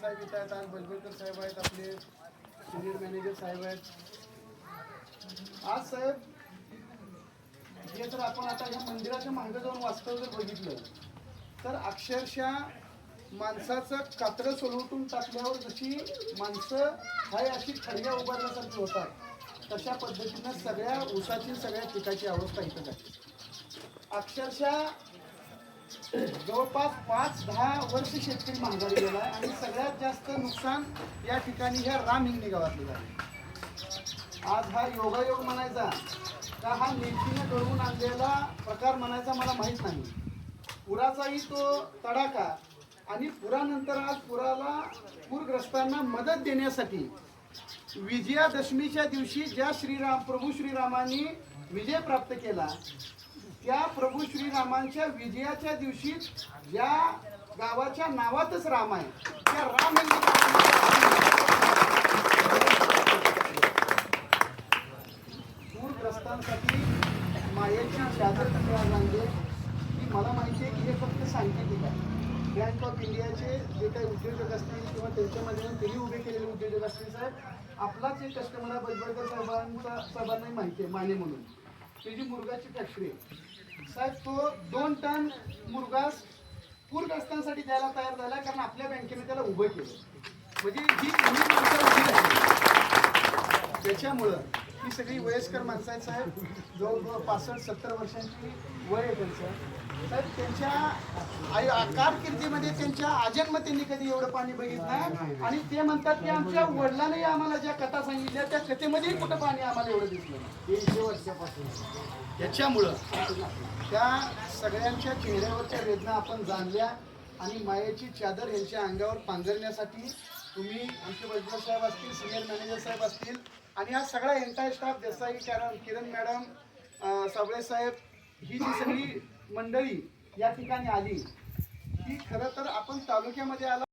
साहेब इथं आहेत आज बजबळकर साहेब आहेत आपले सिनियर मॅनेजर साहेब आहेत. आज साहेब हे जर आपण आता या मंदिराच्या मागे जाऊन वास्तव जर बघितलं तर अक्षरशः माणसाचं कात्र सोलवटून टाकल्यावर जशी माणसं हाय अशी खडग्या उभारण्यासारखी होतात तशा पद्धतीनं सगळ्या ऊसाची सगळ्या पिकाची अवस्था इथं झाली. अक्षरशः जवळपास पाच दहा वर्ष शेतकरी महागारी गेला आणि सगळ्यात जास्त नुकसान या ठिकाणी ह्या राम हिंगणी गावातलं झालं. आज हा योगायोग म्हणायचा का हा नेमकीनं घडवून आणलेला प्रकार म्हणायचा मला माहीत नाही. पुराचाही तो तडाखा आणि पुरानंतर आज पुराला पूरग्रस्तांना मदत देण्यासाठी विजयादशमीच्या दिवशी ज्या श्रीराम प्रभू श्रीरामांनी विजय प्राप्त केला त्या प्रभू श्रीरामांच्या विजयाच्या दिवशी या गावाच्या नावातच राम आहे. त्या राम पूरग्रस्तांसाठी मायेची चादर कशी आज की मला माहिती आहे की हे फक्त सांकेतिक आहे. बँक ऑफ इंडियाचे जे काही उद्योजक असतील किंवा त्यांच्यामध्ये त्यांनी उभे केलेले उद्योजक असतील साहेब आपलाच एक कस्टमर आहे बजबळकर साहेबांचा साहेबांनाही माहिती आहे माने म्हणून. त्याची मुर्गाची फॅक्टरी आहे. साहेब तो दोन टन मुर्गास पूरग्रस्तांसाठी द्यायला तयार झाला कारण आपल्या बँकेने त्याला उभं केलं. म्हणजे ही त्याच्यामुळं ही सगळी वयस्कर माणसं आहेत साहेब. जवळजवळ पासष्ट सत्तर वर्षांची वय आहे त्यांचं. साहेब त्यांच्या आयु- कारकिर्दीमध्ये त्यांच्या आजन्म त्यांनी कधी एवढं पाणी बघितलं आणि ते म्हणतात की आमच्या वडिलांनी आम्हाला ज्या कथा सांगितल्या त्या कथेमध्ये कुठं पाणी आम्हाला एवढं दिसलं. तीनशे वर्षापासून. त्याच्यामुळं त्या सगळ्यांच्या चेहऱ्यावरच्या वेदना आपण जाणल्या आणि मायेची चादर यांच्या अंगावर पांघरण्यासाठी तुम्ही आमचे वैद्य साहेब असतील सिनियर मॅनेजर साहेब असतील आणि हा सगळा एंटायर स्टाफ देसाई कारण किरण मॅडम सावळे साबळे साहेब ही जी सगळी मंडळी या ठिकाणी आली ही खरं तर आपण तालुक्यामध्ये आला